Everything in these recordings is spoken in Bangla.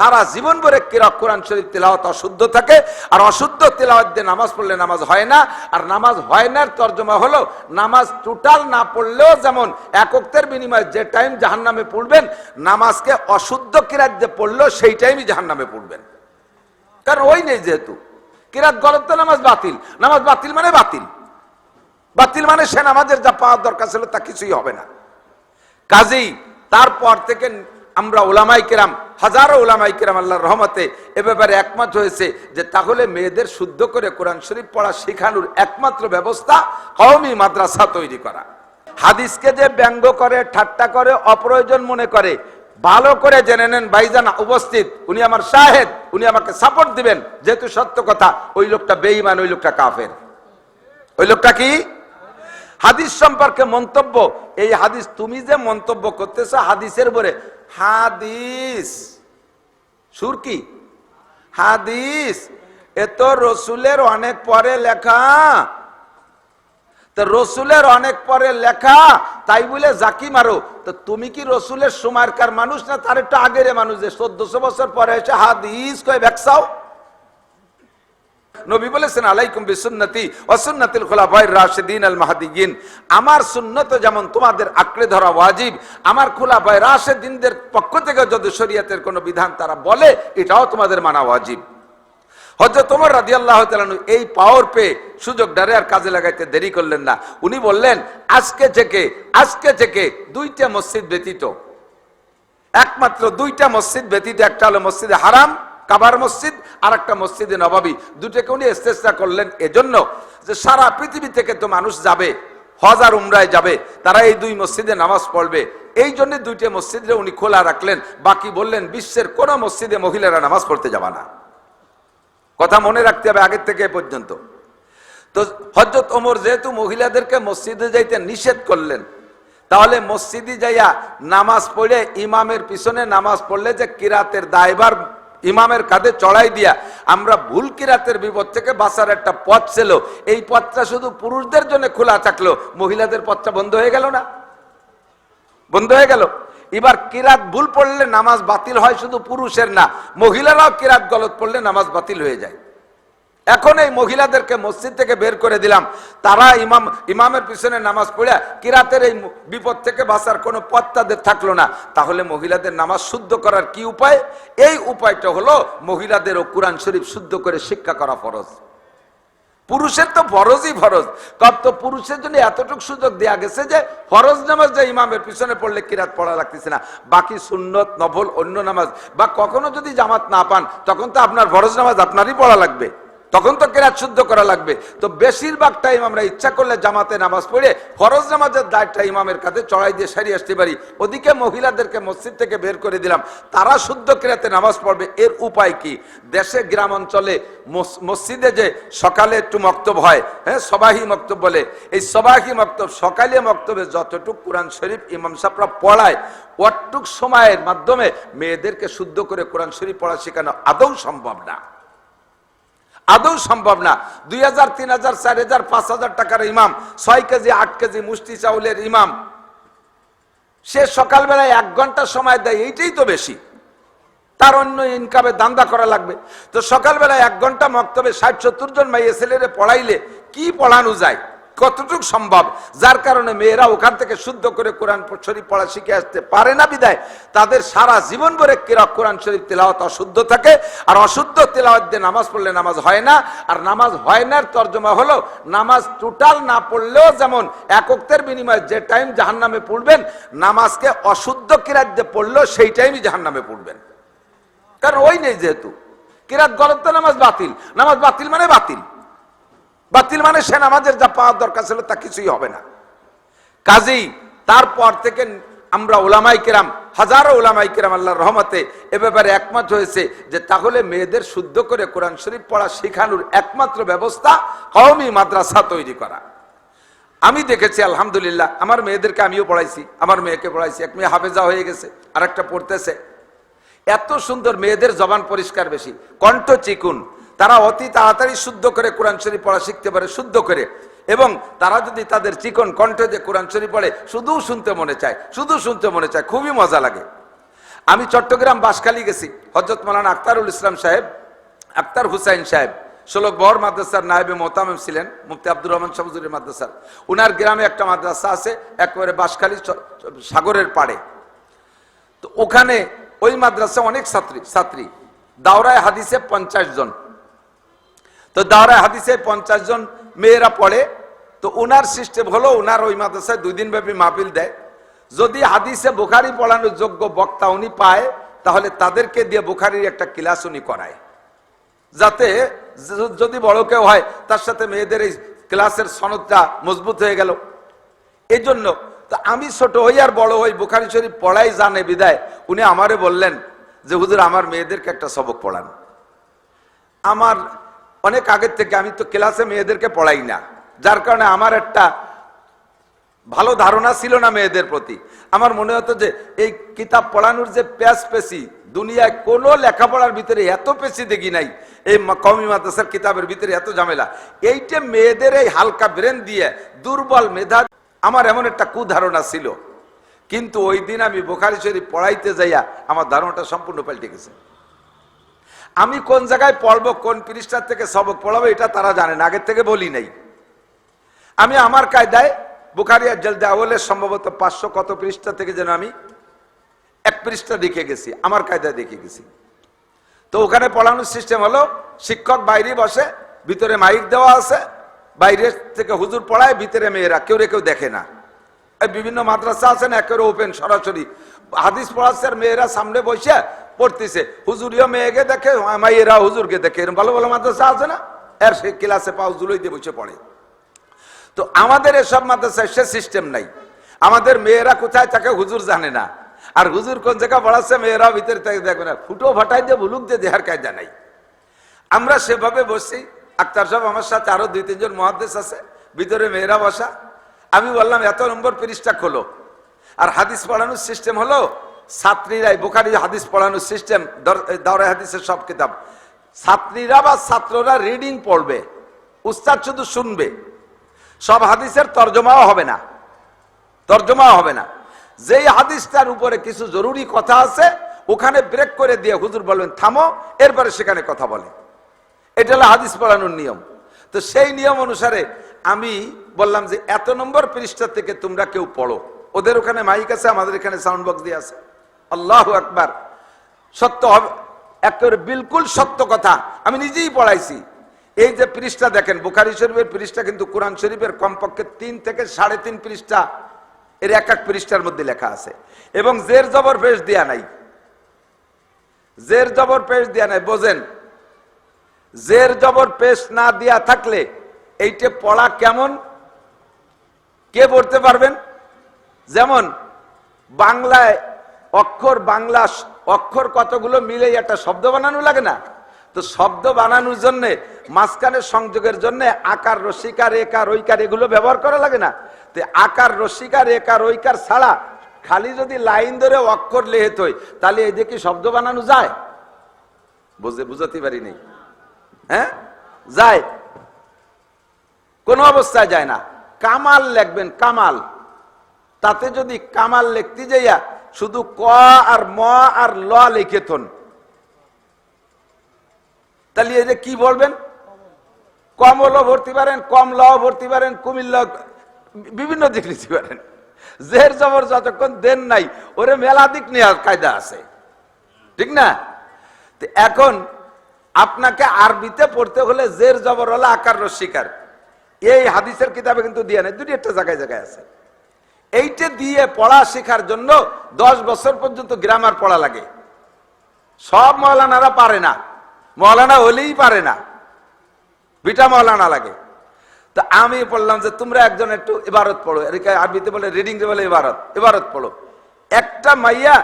সারা জীবন ভরে কিরা কোরআন শরীফ তেলাওয়াত অশুদ্ধ থাকে, আর অশুদ্ধ তেলাওয়াত দিয়ে নামাজ পড়লে নামাজ হয় না, আর নামাজ হয় না তর্জমা হলো নামাজ টোটাল না পড়লেও যেমন একক্তের বিনিময়ে যে টাইম জাহান নামে পড়বেন, নামাজকে অশুদ্ধ কিরাত দিয়ে পড়লেও সেই টাইমই জাহান নামে পড়বেন। কারণ ওই নেই যেহেতু। কিরাত গলত তো নামাজ বাতিল। নামাজ বাতিল মানে বাতিল। বাতিল মানে সে নামাজের যা পাওয়ার দরকার ছিল তা কিছুই হবে না। কাজেই তারপর থেকে আমরা ওলামাই কেরাম হাজারো ওলামাই কেরাম আল্লাহর রহমতে এ ব্যাপারে একমত হয়েছে যে তাহলে মেয়েদের শুদ্ধ করে কোরআন শরীফ পড়া শেখানোর একমাত্র ব্যবস্থা কওমি মাদ্রাসা তৈরি করা। হাদিসকে যে ব্যঙ্গ করে, ঠাট্টা করে, অপ্রয়োজন মনে করে, ভালো করে জেনে নেন ভাইজান উপস্থিত, উনি আমার শাহেদ, উনি আমাকে সাপোর্ট দিবেন, যেহেতু সত্য কথা, ওই লোকটা বেঈমান, ওই লোকটা কাফের। ওই লোকটা কি? হাদিস সম্পর্কে মন্তব্য, এই হাদিস তুমি যে মন্তব্য করতেছ হাদিসের বলে হাদিস। সুর কি? হাদিস। এ তো রসুলের অনেক পরে লেখা। তো রসুলের অনেক পরে লেখা, তাই বলে জাকি মারো। তো তুমি কি রসুলের সময়কার মানুষ না তার একটু আগের মানুষ যে চোদ্দশো বছর পরে এসে হাদিস কয়ে ব্যাকসাও নবী বলেছেন, আলাইকুম বিসুন্নতি ওয়াসুন্নাতিল খুলাফায়ে রাশিদিন আল মাহদিয়িন আমার সুন্নত যেমন তোমাদের আঁকড়ে ধরা ওয়াজিব, আমার খুলাফায়ে রাশিদিনদের পক্ষ থেকে যদি শরীয়তের কোনো বিধান তারা বলে, এটাও তোমাদের মানা ওয়াজিব। হজরত তোমার রাজি আল্লাহ এই পাওয়ার পেয়ে সুযোগ ডারে আর কাজে লাগাইতে দেরি করলেন না। উনি বললেন, আজকে থেকে আজকে থেকে দুইটা মসজিদ ব্যতীত, একমাত্র দুইটা মসজিদ ব্যতীত, একটা হলো মসজিদে হারাম কাবার মসজিদ আর একটা মসজিদে নবাবী। দুটোকে উনি চেষ্টা করলেন এজন্য যে সারা পৃথিবী থেকে তো মানুষ যাবে হজার উমরায় যাবে, তারা এই দুই মসজিদে নামাজ পড়বে। এই জন্য দুইটা মসজিদে উনি খোলা রাখলেন, বাকি বললেন, বিশ্বের কোন মসজিদে মহিলারা নামাজ পড়তে যাবা না। কথা মনে রাখতে হবে আগের থেকে পর্যন্ত। তো হজরত ওমর যেহেতু মহিলাদেরকে মসজিদে যাইতে নিষেধ করলেন, তাহলে মসজিদে যাইয়া নামাজ পড়ে ইমামের পিছনে নামাজ পড়লে যে কিরাতের দায়বার ইমামের কাঁধে চড়াই দিয়া আমরা ভুল কিরাতের বিপদ থেকে বাঁচার একটা পথ ছিল। এই পথটা শুধু পুরুষদের জন্য খোলা থাকল, মহিলাদের পথটা বন্ধ হয়ে গেল না? বন্ধ হয়ে গেল। এবার কিরাত ভুল পড়লে নামাজ বাতিল হয় শুধু পুরুষের না, মহিলারাও কিরাত গলত পড়লে নামাজ বাতিল হয়ে যায়। এখন এই মহিলাদেরকে মসজিদ থেকে বের করে দিলাম। তারা ইমাম, ইমামের পিছনে নামাজ পড়ে, কিরাতের এই বিপদ থেকে বাঁচার কোনো পথ তাদের থাকল না। তাহলে মহিলাদের নামাজ শুদ্ধ করার কি উপায়? এই উপায়টা হলো মহিলাদেরও কোরআন শরীফ শুদ্ধ করে শিক্ষা করা ফরজ। পুরুষের তো ফরজই ফরজ। তো পুরুষের জন্য এতটুকু সুযোগ দেয়া গেছে যে ফরজ নামাজ যে ইমামের পিছনে পড়লে কিরাত পড়া লাগতেছে না। বাকি সুন্নত, নফল, অন্য নামাজ বা কখনো যদি জামাত না পান, তখন তো আপনার ফরজ নামাজ আপনারই পড়া লাগবে। তখন তো কেরাত শুদ্ধ করা লাগবে। তো বেশিরভাগ টাইম আমরা ইচ্ছা করলে জামাতে নামাজ পড়ে, ফরজ নামাজের দায়টা ইমামের কাছে চড়াই দিয়ে সারিয়ে আসতে পারি। ওদিকে মহিলাদেরকে মসজিদ থেকে বের করে দিলাম। তারা শুদ্ধ কেরাতে নামাজ পড়বে, এর উপায় কি? দেশে গ্রাম অঞ্চলে মসজিদে যে সকালে একটু মক্তব হয় হ্যাঁ সবাহি মক্তব বলে, এই সবাহি মক্তব সকালে মক্তবে যতটুক কোরআন শরীফ ইমাম সাহরা পড়ায় অটুক সময়ের মাধ্যমে মেয়েদেরকে শুদ্ধ করে কোরআন শরীফ পড়া শেখানো আদৌ সম্ভব না। আদৌ সম্ভব না। দুই হাজার, তিন হাজার, চার হাজার, পাঁচ হাজার টাকার ইমাম, ছয় কেজি, আট কেজি মুষ্টি চাউলের ইমাম। সে সকালবেলায় এক ঘণ্টা সময় দেয়, এইটাই তো বেশি। তার অন্য ইনকামে দান্দা করা লাগবে। তো সকালবেলায় এক ঘণ্টা মক্তবে ষাট, সত্তর জন মাইয়ে ছেলেরে পড়াইলে কি পড়ানো যায়? কতটুকু সম্ভব? যার কারণে মেয়েরা ওখান থেকে শুদ্ধ করে কোরআন শরীফ পড়া শিখে আসতে পারে না বিদায় তাদের সারা জীবন ভরে কিরা কোরআন শরীফ তেলাওয়াত অশুদ্ধ থাকে। আর অশুদ্ধ তেলাওয়াত দিয়ে নামাজ পড়লে নামাজ হয় না। আর নামাজ হয় না তর্জমা হলো নামাজ টোটাল না পড়লেও যেমন একক্তের বিনিময়ে যে টাইম জাহান নামে পড়বেন, নামাজকে অশুদ্ধ কিরাত দিয়ে পড়লেও সেই টাইমই জাহান নামে পড়বেন। কারণ ওই নেই যেহেতু। কিরাত গলত নামাজ বাতিল। নামাজ বাতিল মানে বাতিল। বাতিল মানে সে নামাজের যা পাওয়ার দরকার ছিল তা কিছুই হবে না। কাজেই তারপর থেকে আমরা ওলামাই কেরাম, হাজারো ওলামাই কেরাম আল্লাহর রহমতে এ ব্যাপারে একমত হয়েছে যে তাহলে মেয়েদের শুদ্ধ করে কোরআন শরীফ পড়া শেখানোর একমাত্র ব্যবস্থা কওমি মাদ্রাসা তৈরি করা। আমি দেখেছি, আলহামদুলিল্লাহ, আমার মেয়েদেরকে আমিও পড়াইছি, আমার মেয়েকে পড়াইছি, এক মেয়ে হাফেজা হয়ে গেছে আর একটা পড়তেছে। এত সুন্দর মেয়েদের জবান পরিষ্কার বেশি, কণ্ঠ চিকুন তারা অতি তাড়াতাড়ি শুদ্ধ করে কোরআন শরীফ পড়া শিখতে পারে, শুদ্ধ করে। এবং তারা যদি তাদের চিকন কণ্ঠে যে কোরআন শরীফ পড়ে, শুধু শুনতে মনে চায়, শুধু শুনতে মনে চায়, খুবই মজা লাগে। আমি চট্টগ্রাম বাসখালী গেছি হজরত মৌলানা আক্তারুল ইসলাম সাহেব আক্তার হুসাইন সাহেব, ষোলক বহর মাদ্রাসার নায়েবে মোহতামিম ছিলেন, মুফতি আব্দুর রহমান শামজুরি মাদ্রাসার। উনার গ্রামে একটা মাদ্রাসা আছে, একেবারে বাসখালী সাগরের পাড়ে। তো ওখানে ওই মাদ্রাসা অনেক ছাত্রী ছাত্রী। দাওরায় হাদিসে পঞ্চাশ জন। তো দাওরায় হাদিসে পঞ্চাশ জন মেয়েরা পড়ে, তো ওনার সিস্টেম হলো ওনার ওই মাদ্রাসায় দুই দিন ব্যাপী মাহফিল দেয়। যদি হাদিসে বুখারি পড়ানোর যোগ্য বক্তা উনি পায়, তাহলে তাদেরকে দিয়ে বুখারির একটা ক্লাস উনি করায়। যাতে যদি বড় কেউ হয়, তার সাথে মেয়েদের এই ক্লাসের সনদটা মজবুত হয়ে গেল। এই জন্য তো আমি ছোট হই আর বড় হই, বুখারি শরীফ পড়াই জানে বিদায়। উনি আমারে বললেন যে, হুজুর, আমার মেয়েদেরকে একটা সবক পড়ান। আমার অনেক আগের থেকে আমি তো ক্লাসে মেয়েদেরকে পড়াই না। যার কারণে আমার একটা ভালো ধারণা ছিল না মেয়েদের প্রতি। আমার মনে হতো যে এই কিতাব পড়ানোর যে প্যাস পেশি, দুনিয়ায় কোনো লেখাপড়ার ভিতরে এত পেশি দেখি নাই, এই কমি কওমি মাদ্রাসার কিতাবের ভিতরে এত ঝামেলা। এইটা মেয়েদের এই হালকা ব্রেন দিয়ে দুর্বল মেধা আমার এমন একটা কুধারণা ছিল। কিন্তু ওই দিন আমি বোখারি শরীফ পড়াইতে যাইয়া আমার ধারণাটা সম্পূর্ণ পাল্টে গেছে। আমি কোন জায়গায় পড়ব, কোন পৃষ্ঠার থেকে সবক পড়াবো, এটা তারা জানে না, আগের থেকে বলি নাই। আমি আমার কায়দায় বুখারিয়া জলদে আওয়ালের সম্ভবত পাঁচশো কত পৃষ্ঠা থেকে যেন আমি এক পৃষ্ঠা দেখে গেছি, আমার কায়দায় দেখে গেছি। তো ওখানে পড়ানোর সিস্টেম হলো, শিক্ষক বাইরে বসে, ভিতরে মাইক দেওয়া আছে, বাইরে থেকে হুজুর পড়ায়, ভিতরে মেয়েরা, কেউ রে কেউ দেখে না। বিভিন্ন মাদ্রাসা আছে না, একেবারে ওপেন সরাসরি। হাদিস পড়াচ্ছে আর মেয়েরা সামনে বসে পড়তেছে। হুজুরিও মেয়েকে দেখে মাইয়েরা হুজুরকে দেখে এরকম ভালো ভালো মাদ্রাসা আছে না? এর সে ক্লাসে জুলোই দিয়ে বসে পড়ে। তো আমাদের এসব মাদ্রাসায় সে সিস্টেম নাই। আমাদের মেয়েরা কোথায় থাকে হুজুর জানে না। আর হুজুর কোন জায়গায় পড়াচ্ছে, মেয়েরা ভিতরে থেকে, দেখবে না। ফুটো ফাটাই দিয়ে বুলুক দিয়ে দেহার কায়দা নাই। আমরা সেভাবে বসি আক্তার সাহেব আমার সাথে আরও দুই, তিনজন মহাদেশ আছে। ভিতরে মেয়েরা বসা। আমি বললাম, এত নম্বর পৃষ্ঠা খোলো। আর হাদিস পড়ানোর সিস্টেম হলো ছাত্রীরাই বোখারি হাদিস পড়ানোর সিস্টেম দরে হাদিসের সব কিতাব। ছাত্রীরা বা ছাত্ররা রিডিং পড়বে, উস্তাদ শুধু শুনবে। সব হাদিসের তর্জমাও হবে না, তর্জমাও হবে না। যেই হাদিসটার উপরে কিছু জরুরি কথা আছে, ওখানে ব্রেক করে দিয়ে হুজুর বলবেন, থামো, এরপরে সেখানে কথা বলে। এটা হলো হাদিস পড়ানোর নিয়ম। তো সেই নিয়ম অনুসারে আমি বললাম যে, এত নম্বর পৃষ্ঠা থেকে তোমরা কেউ পড়ো। ওদের ওখানে মাইক আছে, আমাদের এখানে সাউন্ড বক্স দিয়ে আছে। আল্লাহ একবার সত্য হবে, একেবারে বিলকুল সত্য কথা। আমি নিজেই পড়াইছি। এই যে পৃষ্ঠা দেখেন, বুখারি শরীফের পৃষ্ঠা কিন্তু কোরআন শরীফের কমপক্ষে তিন থেকে সাড়ে তিন পৃষ্ঠা এর এক এক পৃষ্ঠার মধ্যে লেখা আছে। এবং জের জবর পেশ দেয়া নাই। জের জবর পেশ দেয়া নাই, বোঝেন? জের জবর পেশ না দেয়া থাকলে এইটা পড়া কেমন? কে পড়তে পারবেন? যেমন, বাংলায় অক্ষর বাংলা অক্ষর কতগুলো মিলে একটা শব্দ বানানো লাগে না? তো শব্দ বানানোর জন্য, মাঝখানে সংযোগের জন্য আকার রসিকার একার ঐকার এগুলো ব্যবহার করা লাগে না। তো আকার রসিকার একার ঐকার ছাড়া খালি যদি লাইন ধরে অক্ষর লেহেত হয় তাহলে এই দেখি শব্দ বানানো যায়? বুঝে বুঝাতে পারি নেই হ্যাঁ? যায়। কোনো অবস্থায় যায় না। কামাল লেখবেন, কামাল। তাতে যদি কামাল লিখতে যাইয়া শুধু ক আর ম আর ল লিখে থন তাহলে এই যে কি বলবেন? কম ল ভর্তি পারেন কম ল ভর্তি পারেন, কুমিল্ল বিভিন্ন দিক নিতে পারেন। জের জবর যতক্ষণ দেন নাই, ওরে মেলা দিক নেওয়ার কায়দা আছে। ঠিক না? এখন আপনাকে আরবিতে পড়তে হলে জের জবর হলে আকার রস্বীকার এই হাদিসের কিতাবে কিন্তু দিয়ে নেই দুটি একটা জায়গায় জায়গায় আছে। এইটা দিয়ে পড়া শেখার জন্য দশ বছর পর্যন্ত গ্রামার পড়া লাগে। সব মৌলানারা পারে না। মৌলানা হলেই পারে না। বিটা মৌলানা লাগে। তো আমি বললাম যে তোমরা একজন একটু ইবারত পড়ো। আরবিতে বলে রিডিং বলে ইবারত ইবারত পড়ো। একটা মাইয়া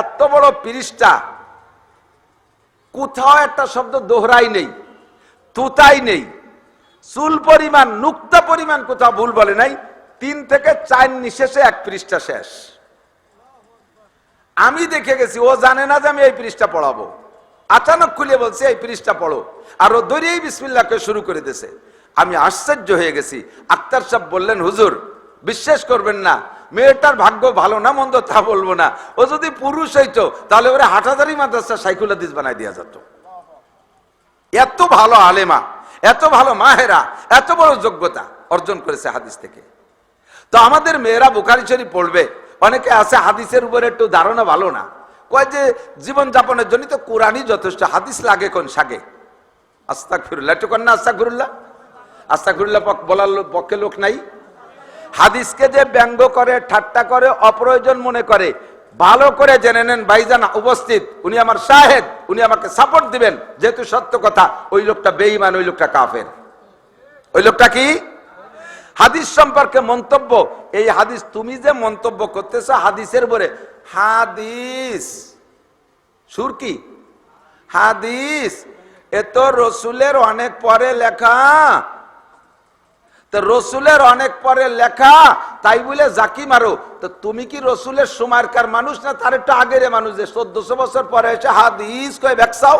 এত বড় পিরিসটা কোথাও একটা শব্দ দোহরাই নেই, তুতাই নেই। চুল পরিমাণ, নুক্তা পরিমাণ কোথাও ভুল বলে নাই। তিন থেকে চার নিশেষে এক পৃষ্ঠা শেষ। আমি দেখে গেছি, ও জানে না যে আমি এই পৃষ্ঠা পড়াবো। আচানক খুলে বলছে, এই পৃষ্ঠা পড়ো। আর ও দরিয়েই বিসমিল্লাকে শুরু করে দিয়েছে। আমি আশ্চর্য হয়ে গেছি। আক্তার সাহেব বললেন, হুজুর, বিশ্বাস করবেন না, মেয়েটার ভাগ্য ভালো না, মন্দ তা বলব না। ও যদি পুরুষ হইতো, তাহলে ওরা হাটাদারি মাদ্রাসা সাইকুল হাদিস বানাই দেওয়া যেত। এত ভালো আলেমা, এত ভালো মাহেরা, এত বড় যোগ্যতা অর্জন করেছে হাদিস থেকে। তো আমাদের মেয়েরা বুখারি শরীফ পড়বে। অনেকে আছে হাদিসের উপরে একটু ধারণা ভালো না। কয় যে জীবন যাপনের জন্য তো কোরআনই যথেষ্ট। হাদিস লাগে কোন সাগে আস্তাক ফিরুল্লাহ একটু কন্যা আস্তাক ফিরুল্লাহ আস্তাক ফিরুল্লাহ বলার পক্ষে লোক নাই। হাদিসকে যে ব্যঙ্গ করে, ঠাট্টা করে, অপ্রয়োজন মনে করে, ভালো করে জেনে নেন ভাইজান উপস্থিত। উনি আমার শাহেদ, উনি আমাকে সাপোর্ট দিবেন। যেহেতু সত্য কথা, ওই লোকটা বেঈমান, ওই লোকটা কাফের। ওই লোকটা কি? হাদিস সম্পর্কে মন্তব্য, এই হাদিস তুমি যে মন্তব্য করতেছ হাদিসের বলে হাদিস। সুর কি? হাদিস। এ তো রসুলের অনেক পরে লেখা। তো রসুলের অনেক পরে লেখা, তাই বলে জাকি মারো। তো তুমি কি রসুলের সময়কার মানুষ না তার একটু আগের মানুষ যে চোদ্দশো বছর পরে এসে হাদিস কয়ে ব্যাকসাও